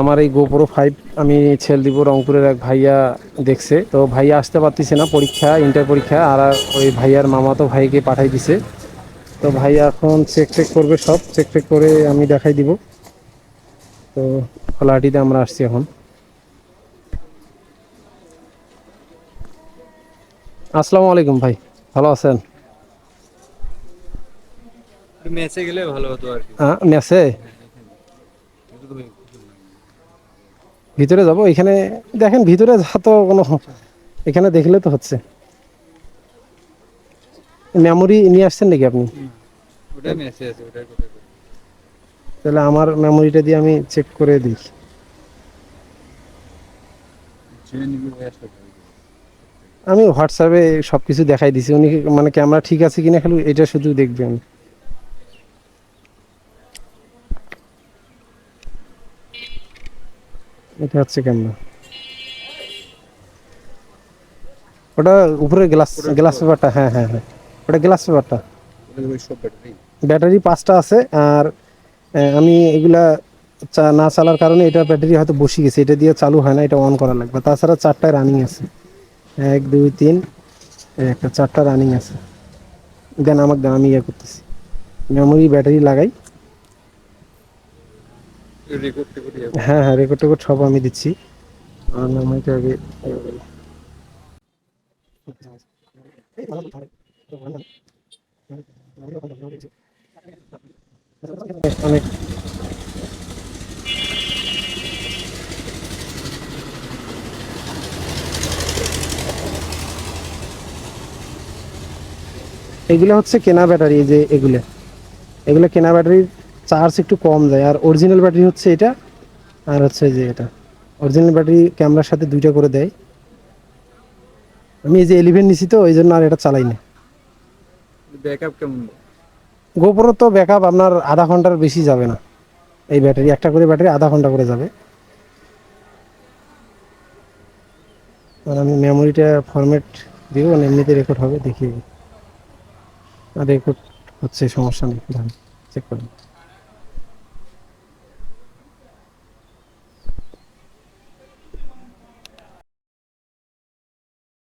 আমার এই GoPro five আমি ছেল দিব রংপুরের এক ভাইয়া দেখছে। তো ভাইয়া আসতে পারতেছে না পরীক্ষা ইন্টার পরীক্ষা আর ওই ভাইয়ার মামাতো ভাইকে পাঠাই দিছে। তো ভাইয়া এখন চেক চেক করবে সব চেক চেক করে আমি দেখাই দিব। তো খোলাহাটিতে আমরা আসছি এখন। আসসালামু আলাইকুম ভাই ভালো আছেন? মেসে গেলে ভালো হতো আর কি। আহ, মেসে ভিতরে যাব এখানে দেখেন ভিতরে যা তো কোনো এখানে দেখলে তো হচ্ছে মেমোরি নিয়ে আসছেন নাকি আপনি? তাহলে আমার মেমোরিটা দিয়ে আমি চেক করে দিই। আমি হোয়াটসঅ্যাপে সব কিছু দেখাই দিছি উনি মানে ক্যামেরা ঠিক আছে কিনা খালি এটা শুধু দেখবেন এটা হচ্ছে ক্যামেরা ওটা উপরে গ্লাস গ্লাস পেপারটা হ্যাঁ হ্যাঁ হ্যাঁ। ওটা গ্লাস পেপারটা ব্যাটারি পাঁচটা আছে আর আমি এগুলা না চালার কারণে এটা ব্যাটারি হয়তো বসে গেছে। এটা দিয়ে চালু হয় না এটা অন করা লাগবে। তাছাড়া চারটায় রানিং আছে। এক দুই তিন একটা চারটা রানিং আছে। দেন আমাকে দেন আমি ইয়ে করতেছি। মেমোরি ব্যাটারি লাগাই। হ্যাঁ হ্যাঁ রেকর্ড টেকর্ড সব আমি দিচ্ছি। আগে এগুলো হচ্ছে কেনা ব্যাটারি যে এগুলো। এগুলো কেনা ব্যাটারির চার্জ একটু কম যায় আর অরিজিনাল ব্যাটারি হচ্ছে এটা আর হচ্ছে যে এটা। অরিজিনাল ব্যাটারি ক্যামেরার সাথে দুইটা করে দেয়। আমি এই যে এলিভেন নিছি তো ওই জন্য আর এটা চালাই না। ব্যাকআপ কেমন? গোপরো তো ব্যাকআপ আপনার আধা ঘণ্টার বেশি যাবে না। এই ব্যাটারি একটা করে ব্যাটারি আধা ঘণ্টা করে যাবে। আর আমি মেমোরিটা ফরম্যাট দিব মানে এমনিতে রেকর্ড হবে দেখি রেকর্ড হচ্ছে সমস্যা নেই চেক করুন